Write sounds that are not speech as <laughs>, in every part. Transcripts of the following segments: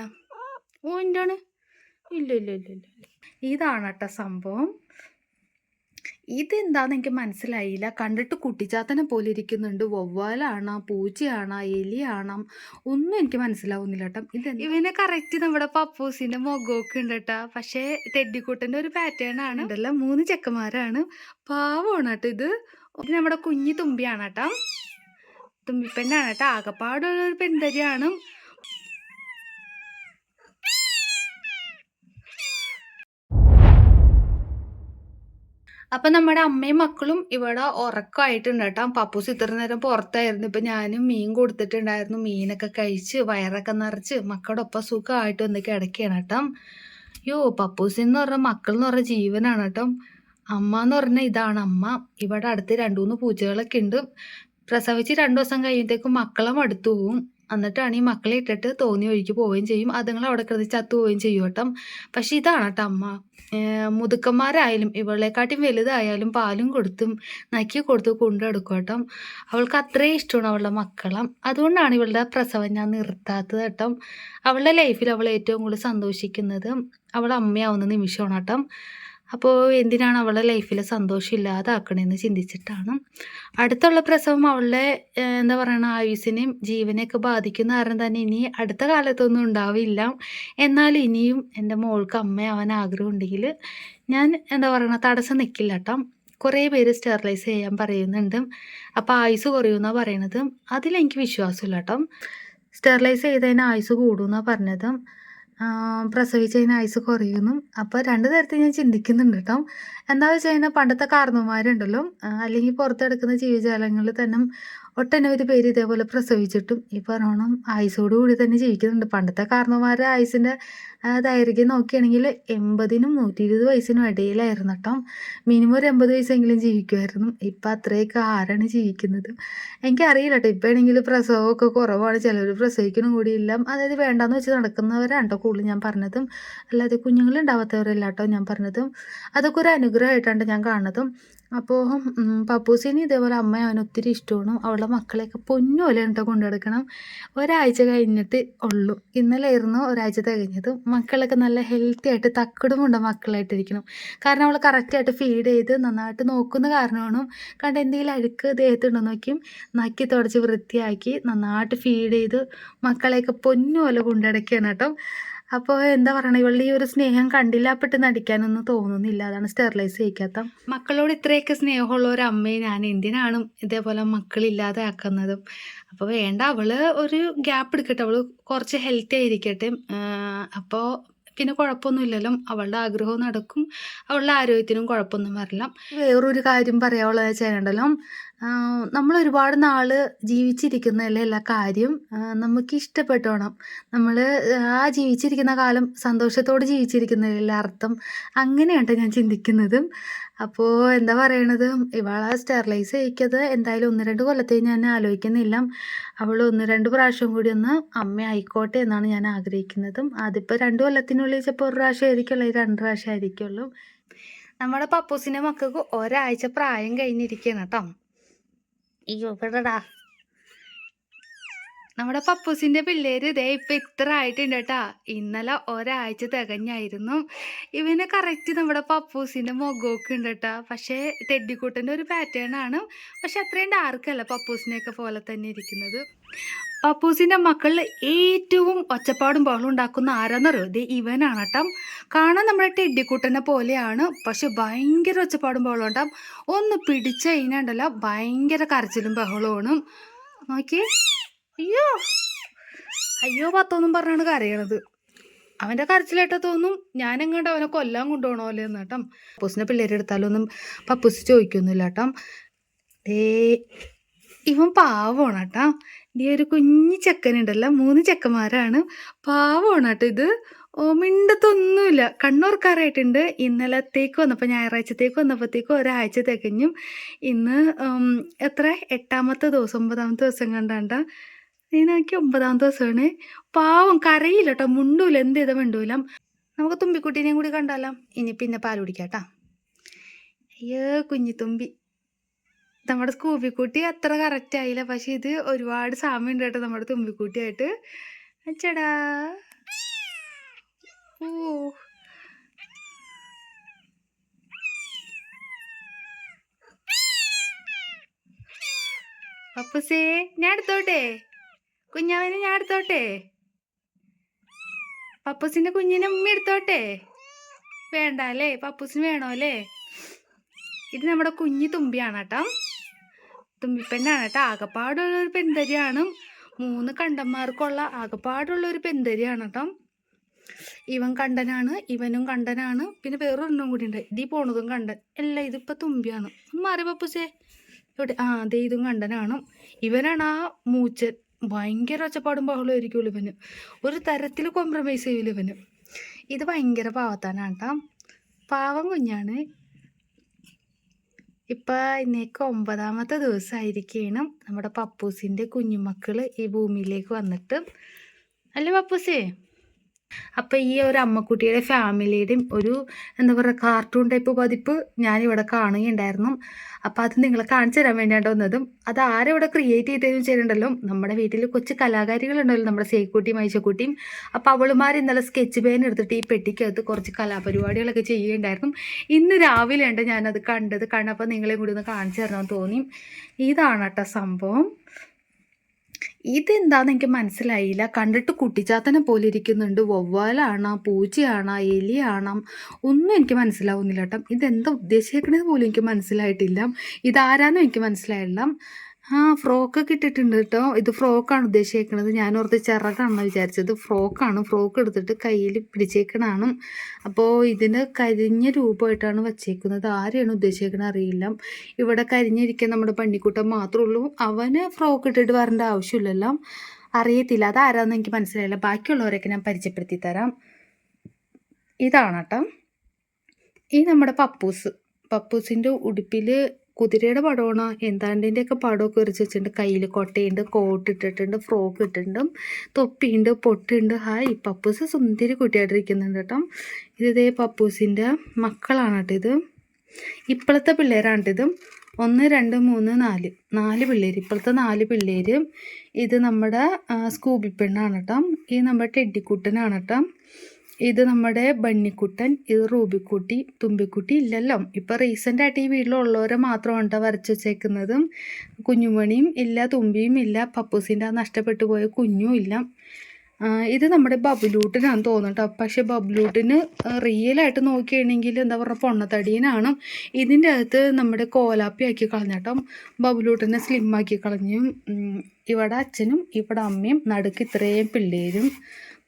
അവനെ ഓ എന്താണ്? ഇല്ല ഇല്ല ഇല്ല ഇല്ല. ഇല്ല. ഇതാണ് കേട്ടോ സംഭവം. ഇതെന്താന്ന് എനിക്ക് മനസ്സിലായില്ല. കണ്ടിട്ട് കുട്ടിച്ചാത്തനെ പോലെ ഇരിക്കുന്നുണ്ട്. വവ്വാലാണോ പൂച്ചയാണോ എലിയാണോ. ഒന്നും എനിക്ക് മനസ്സിലാവുന്നില്ല കേട്ടോ ഇത് ഇവനെ കറക്റ്റ് നമ്മുടെ പപ്പൂസിന്റെ മുഖമൊക്കെ ഉണ്ട് കേട്ടാ പക്ഷേ ടെഡിക്കൂട്ടന്റെ ഒരു പാറ്റേൺ ആണ്. ഉണ്ടല്ലോ മൂന്ന് ചെക്കന്മാരാണ്. പാവമാണ് കേട്ടോ ഇത്. ഇത് നമ്മുടെ കുഞ്ഞി തുമ്പിയാണ് കേട്ടോ തുമ്പിപ്പെണ്ണാണ് കേട്ടോ ആകപ്പാടുള്ള ഒരു പെൺതരിയാണ്. അപ്പം നമ്മുടെ അമ്മയും മക്കളും ഇവിടെ ഉറക്കമായിട്ടുണ്ട് കേട്ടോ പപ്പൂസ് ഇത്ര നേരം പുറത്തായിരുന്നു. ഇപ്പം ഞാനും മീൻ കൊടുത്തിട്ടുണ്ടായിരുന്നു. മീനൊക്കെ കഴിച്ച് വയറൊക്കെ നിറച്ച് മക്കളുടെ ഒപ്പം സുഖമായിട്ട് വന്ന് കിടക്കുകയാണ് കേട്ടോ. യോ പപ്പൂസ് എന്ന് പറഞ്ഞ മക്കൾ എന്ന് പറഞ്ഞ ജീവനാണ് കേട്ടോ. അമ്മ എന്ന് പറഞ്ഞാൽ ഇതാണ് അമ്മ. ഇവിടെ അടുത്ത് രണ്ടു മൂന്ന് പൂച്ചകളൊക്കെ ഉണ്ട്. പ്രസവിച്ച് രണ്ടു ദിവസം കഴിയുമ്പോഴത്തേക്കും മക്കളും അടുത്തു പോവും. എന്നിട്ടാണ് ഈ മക്കളെ ഇട്ടിട്ട് തോന്നി ഒഴുകി പോവുകയും ചെയ്യും. അതുങ്ങൾ അവിടെ കിടന്ന് ചത്തു പോവുകയും ചെയ്യും കേട്ടോ. പക്ഷെ ഇതാണ് കേട്ടോ അമ്മ. മുതുക്കന്മാരായാലും ഇവളെക്കാട്ടിയും വലുതായാലും പാലും കൊടുത്തും നക്കി കൊടുത്തു കൊണ്ടെടുക്കും കേട്ടോ. അവൾക്ക് അത്രയും ഇഷ്ടമാണ് അവളുടെ മക്കളെ. അതുകൊണ്ടാണ് ഇവളുടെ പ്രസവം ഞാൻ നിർത്താത്തത് കേട്ടോ. അവളുടെ ലൈഫിൽ അവൾ ഏറ്റവും കൂടുതൽ സന്തോഷിക്കുന്നത് അവൾ അമ്മയാവുന്ന നിമിഷമാണ് കേട്ടോ. അപ്പോൾ എന്തിനാണ് അവളുടെ ലൈഫിൽ സന്തോഷം ഇല്ലാതാക്കണമെന്ന് ചിന്തിച്ചിട്ടാണ്. അടുത്തുള്ള പ്രസവം അവളുടെ എന്താ പറയണ ആയുസിനെയും ജീവനെയൊക്കെ ബാധിക്കുന്ന കാരണം തന്നെ ഇനി അടുത്ത കാലത്തൊന്നും ഉണ്ടാവില്ല. എന്നാൽ ഇനിയും എന്റെ മോൾക്ക് അമ്മയാവാൻ ആഗ്രഹമുണ്ടെങ്കിൽ ഞാൻ എന്താ പറയണ തടസ്സം നിൽക്കില്ല കേട്ടോ കുറേ പേര് സ്റ്റെറിലൈസ് ചെയ്യാൻ പറയുന്നുണ്ട്. അപ്പോൾ ആയുസ് കുറയുമെന്നാണ് പറയണത്. അതിലെനിക്ക് വിശ്വാസമില്ല കേട്ടോ സ്റ്റെറിലൈസ് ചെയ്തതിന് ആയുസ് കൂടുമെന്നാണ് പറഞ്ഞത്. പ്രസവിച്ചതിന് ആയുസ് കുറയുന്നു അപ്പോൾ രണ്ട് തരത്തിൽ ഞാൻ ചിന്തിക്കുന്നുണ്ട് കേട്ടോ. എന്താ വെച്ച് കഴിഞ്ഞാൽ പണ്ടത്തെ കാരണവന്മാരുണ്ടല്ലോ ആ, അല്ലെങ്കിൽ പുറത്തെടുക്കുന്ന ജീവജാലങ്ങളിൽ തന്നെ ഒട്ടനവധി പേര് ഇതേപോലെ പ്രസവിച്ചിട്ടും ഈ പറയണം ആയുസോട് കൂടി തന്നെ ജീവിക്കുന്നുണ്ട്. പണ്ടത്തെ കാരണവന്മാരുടെ ആയുസിന്റെ ദൈർഘ്യം നോക്കുകയാണെങ്കിൽ എൺപതിനും നൂറ്റി ഇരുപത് വയസ്സിനും ഇടയിലായിരുന്നു കേട്ടോ. മിനിമം ഒരു എൺപത് വയസ്സെങ്കിലും ജീവിക്കുമായിരുന്നു. ഇപ്പം അത്രയൊക്കെ ആരാണ് ജീവിക്കുന്നത്? എനിക്കറിയില്ല കേട്ടോ. ഇപ്പം ആണെങ്കിൽ പ്രസവമൊക്കെ കുറവാണ്. ചിലർ പ്രസവിക്കണം കൂടിയില്ല അതായത് വേണ്ടാന്ന് വെച്ച് നടക്കുന്നവരാണ് കേട്ടോ കൂടുതൽ ഞാൻ പറഞ്ഞതും. അല്ലാതെ കുഞ്ഞുങ്ങളുണ്ടാവാത്തവരല്ല കേട്ടോ ഞാൻ പറഞ്ഞതും. അതൊക്കെ ഒരു അനുഗ്രഹമായിട്ടാണ് ഞാൻ കാണുന്നതും. അപ്പോൾ പപ്പൂസിന് ഇതേപോലെ അമ്മ അവൻ ഒത്തിരി ഇഷ്ടമാണ്. അവളുടെ മക്കളെയൊക്കെ പൊന്നുപോലെ കേട്ടോ കൊണ്ടുനടക്കണം ഒരാഴ്ച കഴിഞ്ഞിട്ട് ഉള്ളൂ. ഇന്നലെയായിരുന്നു ഒരാഴ്ച തികഞ്ഞത്. മക്കളൊക്കെ നല്ല ഹെൽത്തി ആയിട്ട് തക്കടുമുണ്ട മക്കളായിട്ടിരിക്കണം. കാരണം അവൾ കറക്റ്റായിട്ട് ഫീഡ് ചെയ്ത് നന്നായിട്ട് നോക്കുന്ന കാരണമാണ്. കണ്ട എന്തെങ്കിലും അഴുക്ക് ദേഹത്തുണ്ടോ നോക്കിയും നക്കി തുടച്ച് വൃത്തിയാക്കി നന്നായിട്ട് ഫീഡ് ചെയ്ത് മക്കളെയൊക്കെ പൊന്നുപോലെ കൊണ്ടടക്കുകയാണ് കേട്ടോ. അപ്പോൾ എന്താ പറയണ? ഇവളുടെ ഈ ഒരു സ്നേഹം കണ്ടില്ലാപ്പെട്ട് നടിക്കാനൊന്നും തോന്നുന്നില്ല. അതാണ് സ്റ്റെറിലൈസ് ചെയ്യിക്കാത്ത മക്കളോട് ഇത്രയൊക്കെ സ്നേഹമുള്ള ഒരു അമ്മയെ ഞാൻ എന്തിനാണ് ഇതേപോലെ മക്കളില്ലാതെ ആക്കുന്നതും അപ്പോൾ വേണ്ട അവൾ ഒരു ഗ്യാപ്പ് എടുക്കട്ടെ. അവൾ കുറച്ച് ഹെൽത്തി ആയിരിക്കട്ടെ. അപ്പോൾ പിന്നെ കുഴപ്പമൊന്നുമില്ലല്ലോ. അവളുടെ ആഗ്രഹവും നടക്കും. അവളുടെ ആരോഗ്യത്തിനും കുഴപ്പമൊന്നും വരില്ല. വേറൊരു കാര്യം പറയാനുള്ളത് വെച്ചാലുണ്ടല്ലോ നമ്മൾ ഒരുപാട് നാൾ ജീവിച്ചിരിക്കുന്നതല്ലേ എല്ലാ കാര്യം? നമുക്ക് ഇഷ്ടപ്പെട്ടോണം നമ്മൾ ആ ജീവിച്ചിരിക്കുന്ന കാലം സന്തോഷത്തോടെ ജീവിച്ചിരിക്കുന്നതിലെ അർത്ഥം? അങ്ങനെയാണ് ഞാൻ ചിന്തിക്കുന്നതും. അപ്പോൾ എന്താ പറയണത്? ഇവളെ സ്റ്റെറിലൈസ് ചെയ്യിക്കത്. എന്തായാലും ഒന്ന് രണ്ട് കൊല്ലത്തേക്ക് ഞാൻ ആലോചിക്കുന്നില്ല. അവൾ ഒന്ന് രണ്ട് പ്രാവശ്യം കൂടി ഒന്ന് അമ്മ ആയിക്കോട്ടെ എന്നാണ് ഞാൻ ആഗ്രഹിക്കുന്നതും. അതിപ്പോൾ രണ്ട് കൊല്ലത്തിനുള്ളിൽ ചിലപ്പോൾ ഒരു പ്രാവശ്യം ആയിരിക്കുള്ളൂ രണ്ട് പ്രാവശ്യം ആയിരിക്കുള്ളൂ. നമ്മുടെ പപ്പൂസിന്റെ മക്കൾക്ക് ഒരാഴ്ച പ്രായം കഴിഞ്ഞിരിക്കുകയാണ് കേട്ടോ. അയ്യോ പെടടാ നമ്മുടെ പപ്പൂസിന്റെ പിള്ളേര് ഇതേ ഇപ്പൊ ഇത്ര ആയിട്ടുണ്ട് കേട്ടാ. ഇന്നലെ ഒരാഴ്ച തികഞ്ഞായിരുന്നു. ഇവന് കറക്റ്റ് നമ്മുടെ പപ്പൂസിന്റെ മുഖമൊക്കെ ഉണ്ട് കേട്ടാ. പക്ഷേ ടെഡിക്കുട്ടന്റെ ഒരു പാറ്റേൺ ആണ്. പക്ഷെ അത്രയും ഡാർക്കല്ല പപ്പൂസിനെയൊക്കെ പോലെ തന്നെ ഇരിക്കുന്നത്. പപ്പൂസിന്റെ മക്കളിൽ ഏറ്റവും ഒച്ചപ്പാടും ബഹളം ഉണ്ടാക്കുന്ന ആരാന്നറിയോ ദേ ഇവനാണ് കേട്ടോ. കാണാൻ നമ്മുടെ ടെഡിക്കുട്ടനെ പോലെയാണ് പക്ഷെ ഭയങ്കര ഒച്ചപ്പാടും ബഹളം ഉണ്ടാവും. ഒന്ന് പിടിച്ച കഴിഞ്ഞാണ്ടല്ല ഭയങ്കര കരച്ചിലും ബഹളമാണ് നോക്കി അയ്യോ. അയ്യോ പത്തൊന്നും പറഞ്ഞാണ് കരയണത്. അവന്റെ കരച്ചിലായിട്ട് തോന്നും ഞാനെങ്ങാണ്ട് അവനെ കൊല്ലാൻ കൊണ്ടുപോകണമല്ലോ എന്ന് കേട്ടോ. പപ്പൂസിനെ പിള്ളേരെടുത്താലൊന്നും പപ്പൂസ് ചോദിക്കൊന്നുമില്ല കേട്ടോ. ദേ ഇവൻ പാവമാണ് കേട്ടോ ഈ ഒരു കുഞ്ഞു ചെക്കനുണ്ടല്ലോ മൂന്ന് ചെക്കന്മാരാണ്. പാവമാണ് ഇത്. ഓ മിണ്ടത്തൊന്നുമില്ല. കണ്ണുറക്കാറായിട്ടുണ്ട്. ഇന്നലത്തേക്ക് വന്നപ്പോൾ ഞായറാഴ്ചത്തേക്ക് വന്നപ്പോഴത്തേക്കും ഒരാഴ്ച തികഞ്ഞും. ഇന്ന് എത്ര? എട്ടാമത്തെ ദിവസം ഒമ്പതാമത്തെ ദിവസം കണ്ടാണ്ട. ഇതിനാക്കി ഒമ്പതാമത്തെ ദിവസമാണ്. പാവം കരയില്ല കേട്ടോ മുണ്ടൂല. എന്ത് ചെയ്താൽ മിണ്ടൂല. നമുക്ക് തുമ്പിക്കുട്ടീനെയും കൂടി കണ്ടാലോ. ഇനി പിന്നെ പാൽ കുടിക്കാം കേട്ടോ അയ്യോ കുഞ്ഞിത്തുമ്പി. നമ്മുടെ സ്കൂബിക്കുട്ടി അത്ര കറക്റ്റ് ആയില്ല. പക്ഷെ ഇത് ഒരുപാട് സാമ്യം ഉണ്ട് കേട്ടോ നമ്മുടെ തുമ്പിക്കുട്ടിയായിട്ട്. ചേടാ ഓ. പപ്പുസേ ഞാൻ എടുത്തോട്ടെ കുഞ്ഞാവനെ ഞാൻ എടുത്തോട്ടെ പപ്പൂസിന്റെ കുഞ്ഞിനെ ഉമ്മ എടുത്തോട്ടെ വേണ്ട അല്ലേ? പപ്പൂസിന് വേണോ അല്ലേ? ഇത് നമ്മുടെ കുഞ്ഞു തുമ്പിയാണ് കേട്ടോ. തുമ്പിപ്പെണ്ണാണ് കേട്ടോ. ആകപ്പാടുള്ള ഒരു പെന്തരിയാണ് മൂന്ന് കണ്ടന്മാർക്കുള്ള ആകപ്പാടുള്ള ഒരു പെന്തരിയാണ് കേട്ടോ. ഇവൻ കണ്ടനാണ് ഇവനും കണ്ടനാണ്. പിന്നെ വേറെ വേറൊരെണ്ണം കൂടി ഉണ്ട്. ഇതീ പോണതും കണ്ടൻ. അല്ല ഇതിപ്പോ തുമ്പിയാണ്. മാറി പപ്പുസേ ഇവിടെ ആ ദേ ഇതും കണ്ടനാണ്. ഇവനാണ് ആ മൂച്ചൻ. ഭയങ്കര ഒച്ചപ്പാടും ബഹളവും ആയിരിക്കുമല്ലോ ഇവന്. ഒരു തരത്തിൽ കോംപ്രമൈസ് ചെയ്യൂല ഇവന്. ഇത് ഭയങ്കര പാവത്താനാട്ടാം പാവം കുഞ്ഞാണ്. ഇപ്പം ഇന്നേക്ക് ഒമ്പതാമത്തെ ദിവസമായിരിക്കണം നമ്മുടെ പപ്പൂസിന്റെ കുഞ്ഞുമക്കൾ ഈ ഭൂമിയിലേക്ക് വന്നിട്ട്. അല്ലേ പപ്പൂസേ? അപ്പം ഈ ഒരു അമ്മക്കുട്ടിയുടെ ഫാമിലിയുടെയും ഒരു എന്താ പറയുക കാർട്ടൂൺ ടൈപ്പ് പതിപ്പ് ഞാനിവിടെ കാണുകയുണ്ടായിരുന്നു. അപ്പം അത് നിങ്ങളെ കാണിച്ചു തരാൻ വേണ്ടിയാണ് വന്നതും. അത് ആരെവിടെ ക്രിയേറ്റ് ചെയ്തതെന്ന് വെച്ചിട്ടുണ്ടല്ലോ. നമ്മുടെ വീട്ടിൽ കൊച്ചു കലാകാരികളുണ്ടല്ലോ നമ്മുടെ സേക്കുട്ടിയും ഐശക്കുട്ടിയും അപ്പോൾ അവളുമാർ ഇന്നലെ സ്കെച്ച് പേൻ എടുത്തിട്ട് ഈ പെട്ടിക്കകത്ത് കുറച്ച് കലാപരിപാടികളൊക്കെ ചെയ്യുകയുണ്ടായിരുന്നു. ഇന്ന് രാവിലെ ഉണ്ട് ഞാനത് കണ്ടത്. കണ്ടപ്പോൾ നിങ്ങളെയും കൂടി ഒന്ന് കാണിച്ചു തരണമെന്ന് തോന്നി. ഇതാണ് കേട്ടോ സംഭവം. ഇതെന്താന്ന് എനിക്ക് മനസ്സിലായില്ല. കണ്ടിട്ട് കുട്ടിച്ചാത്തനെ പോലെ ഇരിക്കുന്നുണ്ട്. വവ്വാലാണോ പൂച്ചയാണോ എലിയാണോ. ഒന്നും എനിക്ക് മനസ്സിലാവുന്നില്ല കേട്ടോ. ഇതെന്താ ഉദ്ദേശിക്കണത് പോലും എനിക്ക് മനസ്സിലായിട്ടില്ല. ഇതാരാന്നും എനിക്ക് മനസ്സിലായില്ല. ആ ഫ്രോക്കൊക്കെ ഇട്ടിട്ടുണ്ട് കേട്ടോ ഇത് ഫ്രോക്കാണ് ഉദ്ദേശിക്കുന്നത് ഞാൻ ഓർത്ത് ചിറകാണെന്ന് വിചാരിച്ചത്. ഫ്രോക്കാണ്. ഫ്രോക്ക് എടുത്തിട്ട് കയ്യിൽ പിടിച്ചേക്കണാണ്. അപ്പോൾ ഇതിന് കരിഞ്ഞ രൂപമായിട്ടാണ് വച്ചേക്കുന്നത്. ആരെയാണ് ഉദ്ദേശിക്കുന്നത് അറിയില്ല. ഇവിടെ കരിഞ്ഞിരിക്കാൻ നമ്മുടെ പണ്ണിക്കുട്ടൻ മാത്രമേ ഉള്ളൂ. അവന് ഫ്രോക്ക് ഇട്ടിട്ട് വരേണ്ട ആവശ്യമില്ലല്ലോ. അറിയത്തില്ല. അതാരാന്ന് എനിക്ക് മനസ്സിലായില്ല. ബാക്കിയുള്ളവരൊക്കെ ഞാൻ പരിചയപ്പെടുത്തി തരാം. ഇതാണ് കേട്ടോ ഈ നമ്മുടെ പപ്പൂസ്. പപ്പൂസിന്റെ ഉടുപ്പിൽ കുതിരയുടെ പടമാണ് എന്താണ്ടിന്റെ ഒക്കെ പടമൊക്കെ വരച്ച് വെച്ചിട്ടുണ്ട്. കയ്യിൽ കൊട്ടയുണ്ട് കോട്ട് ഇട്ടിട്ടുണ്ട് ഫ്രോക്ക് ഇട്ടിട്ടുണ്ട് തൊപ്പിയുണ്ട് പൊട്ടുണ്ട്. ഹായ് പപ്പൂസ് സുന്ദരി കുട്ടിയായിട്ടിരിക്കുന്നുണ്ട് കേട്ടോ. ഇത് ഇതേ പപ്പൂസിന്റെ മക്കളാണ് കേട്ടോ ഇത്. ഇപ്പോഴത്തെ പിള്ളേരാണ് കേട്ടോ ഇത്. ഒന്ന് രണ്ട് മൂന്ന് നാല്. നാല് പിള്ളേർ ഇപ്പോഴത്തെ നാല് പിള്ളേർ ഇത് നമ്മുടെ സ്കൂബി പെണ്ണാണ് കേട്ടോ. ഈ നമ്മുടെ ടെഡിക്കുട്ടനാണ് കേട്ടോ. ഇത് നമ്മുടെ ബണ്ണിക്കുട്ടൻ ഇത് റൂബിക്കുട്ടി തുമ്പിക്കുട്ടി ഇല്ലല്ലോ. ഇപ്പം റീസെന്റ് ആയിട്ട് ഈ വീട്ടിലുള്ളവരെ മാത്രമാണ് ഉണ്ടോ വരച്ച് വെച്ചേക്കുന്നതും? കുഞ്ഞുമണിയും ഇല്ല തുമ്പിയും ഇല്ല പപ്പൂസിന്റെ ആ നഷ്ടപ്പെട്ടു പോയ കുഞ്ഞും ഇല്ല. ഇത് നമ്മുടെ ബബ്ലൂട്ടിനാണ് തോന്നുന്നത് കേട്ടോ പക്ഷേ ബബുലൂട്ടിന് റിയലായിട്ട് നോക്കുകയാണെങ്കിൽ എന്താ പറയുക പൊണ്ണത്തടിയനാണ്. ഇതിന്റെ അകത്ത് നമ്മുടെ കോലാപ്പി ആക്കി കളഞ്ഞട്ടോ. ബബുലൂട്ടിനെ സ്ലിമ്മാക്കി കളഞ്ഞു ഇവിടെ അച്ഛനും ഇവിടെ അമ്മയും നടുക്ക് ഇത്രയും പിള്ളേരും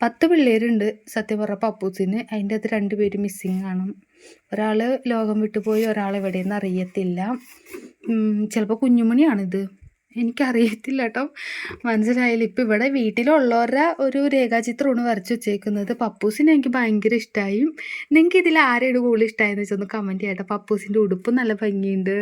പത്ത് പിള്ളേരുണ്ട് സത്യം പറഞ്ഞ പപ്പൂസിന്. അതിന്റെ അത് രണ്ട് പേര് മിസ്സിങ് ആണ്. ഒരാൾ ലോകം വിട്ടുപോയി ഒരാൾ എവിടെയെന്ന് അറിയത്തില്ല. ചിലപ്പോൾ കുഞ്ഞുമണിയാണിത്. എനിക്കറിയത്തില്ല കേട്ടോ മനസ്സിലായില്ല. ഇപ്പം ഇവിടെ വീട്ടിലുള്ളവരുടെ ഒരു രേഖാചിത്രമാണ് വരച്ച് വെച്ചേക്കുന്നത്. പപ്പൂസിനെ എനിക്ക് ഭയങ്കര ഇഷ്ടമായി നിങ്ങൾക്ക് ഇതിൽ ആരെയാണ് കൂടുതൽ ഇഷ്ടമായെന്ന് വെച്ചൊന്ന് കമന്റ് ചെയ്യട്ടെ. പപ്പൂസിന്റെ ഉടുപ്പ് നല്ല ഭംഗിയുണ്ട്.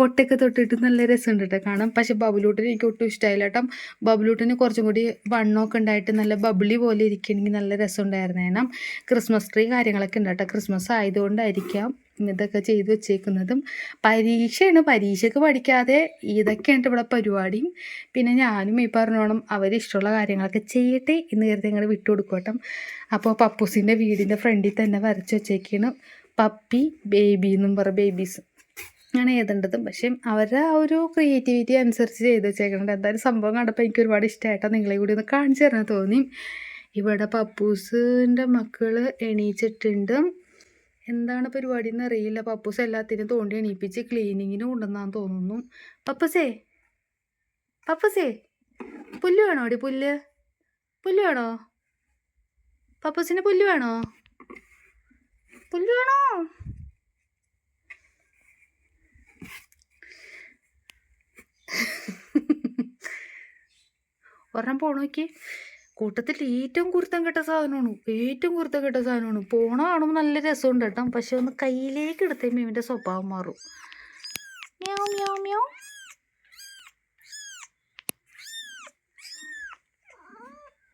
പൊട്ടൊക്കെ തൊട്ടിട്ട് നല്ല രസമുണ്ട് കേട്ടോ കാണാം പക്ഷേ ബബുലൂട്ടിന് എനിക്ക് ഒട്ടും ഇഷ്ടമായില്ല കേട്ടോ. ബബുലൂട്ടിന് കുറച്ചും കൂടി വണ്ണമൊക്കെ ഉണ്ടായിട്ട് നല്ല ബബിളി പോലെ ഇരിക്കണമെങ്കിൽ നല്ല രസം രസമുണ്ടായിരുന്നേනම් ക്രിസ്മസ് ട്രീ കാര്യങ്ങളൊക്കെ ഉണ്ട് കേട്ടോ. ക്രിസ്മസ് ആയതുകൊണ്ടായിരിക്കാം. ഇതൊക്കെ ചെയ്ത് വെച്ചേക്കുന്നതും പരീക്ഷയാണ്. പരീക്ഷയ്ക്ക് പഠിക്കാതെ ഇതൊക്കെയാണ് ഇവിടെ പരിപാടിയും. പിന്നെ ഞാനും ഈ പറഞ്ഞോണം അവരിഷ്ടമുള്ള കാര്യങ്ങളൊക്കെ ചെയ്യട്ടെ എന്ന് കരുതി ഞങ്ങൾ വിട്ടുകൊടുക്കട്ടെ അപ്പോൾ പപ്പൂസിന്റെ വീടിന്റെ ഫ്രണ്ടിൽ തന്നെ വരച്ച് വെച്ചേക്കാണ് പപ്പി ബേബി എന്നും പറ ബേബീസ്. അങ്ങനെ എഴുതേണ്ടത് പക്ഷേ അവരുടെ ആ ഒരു ക്രിയേറ്റിവിറ്റി അനുസരിച്ച് ചെയ്ത് വെച്ചേക്കുന്നുണ്ട് എന്തായാലും സംഭവം കണ്ടപ്പോൾ എനിക്ക് ഒരുപാട് ഇഷ്ടമായിട്ടോ നിങ്ങളെ കൂടി ഒന്ന് കാണിച്ചു തരാൻ തോന്നി. ഇവിടെ പപ്പൂസിന്റെ മക്കൾ എണീച്ചിട്ടുണ്ട്. എന്താണ് പരിപാടി എന്ന് അറിയില്ല. പപ്പൂസ് എല്ലാത്തിനും തോണ്ടി എണീപ്പിച്ച് ക്ലീനിങ്ങിന് കൊണ്ടുവന്നാന്ന് തോന്നുന്നു. പപ്പൂസേ പപ്പൂസേ പുല്ല് വേണോ അടി പുല്ല്? പുല്ല് വേണോ? പപ്പൂസിന് പുല്ല് വേണോ? പുല്ല് വേണോ? <laughs> ഒരെണ്ണം പോണോക്കി കൂട്ടത്തിൽ ഏറ്റവും കുരുത്തം കെട്ട സാധനമാണ്. ഏറ്റവും കുരുത്തം കെട്ട സാധനമാണ്. പോണ നല്ല രസമുണ്ട് കേട്ടോ. പക്ഷെ ഒന്ന് കയ്യിലേക്ക് എടുത്തേ മീമിന്റെ സ്വഭാവം മാറും.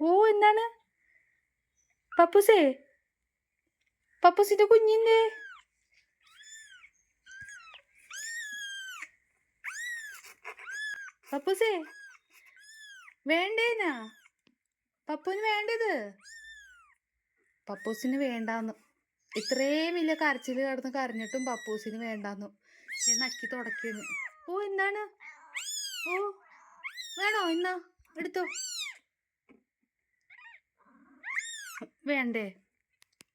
ഓ എന്താണ്? പപ്പൂസേ? പപ്പൂസിന്റെ കുഞ്ഞിന്റെ പപ്പൂസേ? വേണ്ടേനാ പപ്പുവിന് വേണ്ടത്? പപ്പൂസിന് വേണ്ടാന്ന്. ഇത്രയും വലിയ കരച്ചിൽ കിടന്ന് കരഞ്ഞിട്ടും പപ്പൂസിന് വേണ്ടാന്നു. ഞാൻ നക്കി തുടക്കിയെന്ന് ഓ എന്താണ്? ഓ വേണോ? എന്നാ എടുത്തോ. വേണ്ടേ?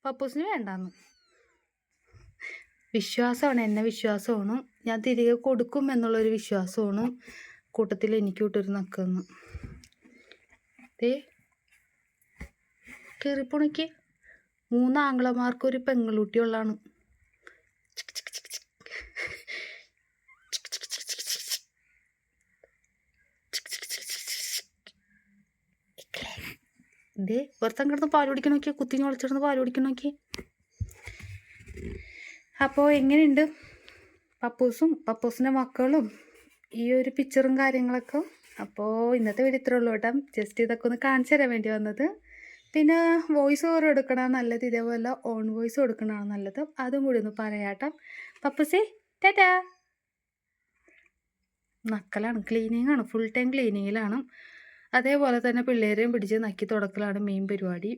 പപ്പൂസിന് വേണ്ടാന്ന്. വിശ്വാസമാണ് എന്നെ വിശ്വാസമാണ്. ഞാൻ തിരികെ കൊടുക്കും എന്നുള്ളൊരു വിശ്വാസമാണ് കൂട്ടത്തിൽ എനിക്ക് വിട്ടൊരു നക്കുന്നു. ദേ കയറിപ്പോണിക്ക് മൂന്ന് ആംഗ്ലമാർക്ക് ഒരു പെങ്ങളുട്ടിയുള്ളതാണ് ദേ ഒരുത്തം കിടന്ന് പാൽ കുടിക്കാൻ നോക്കിയാൽ കുത്തി ഒളിച്ചിടുന്ന് പാൽ കുടിക്കാൻ നോക്കി അപ്പോൾ എങ്ങനെയുണ്ട് പപ്പൂസും പപ്പൂസിന്റെ മക്കളും ഈ ഒരു പിക്ചറും കാര്യങ്ങളൊക്കെ അപ്പോൾ ഇന്നത്തെ വീട് ഇത്രേ ഉള്ളൂ കേട്ടോ ജസ്റ്റ് ഇതൊക്കെ ഒന്ന് കാണിച്ചു തരാൻ വേണ്ടി വന്നത് പിന്നെ വോയിസ് ഓവർ എടുക്കണതാണ് നല്ലത് ഇതേപോലെ ഓൺ വോയിസ് കൊടുക്കണതാണ് നല്ലത്. അതും കൂടി ഒന്ന് പറയാട്ടോ. പപ്പസി ടാറ്റാ. നക്കലാണ് ക്ലീനിങ് ആണ്. ഫുൾ ടൈം ക്ലീനിങ്ങിലാണ് അതേപോലെ തന്നെ പിള്ളേരെയും പിടിച്ച് നക്കി തുടക്കലാണ് മെയിൻ പരിപാടി.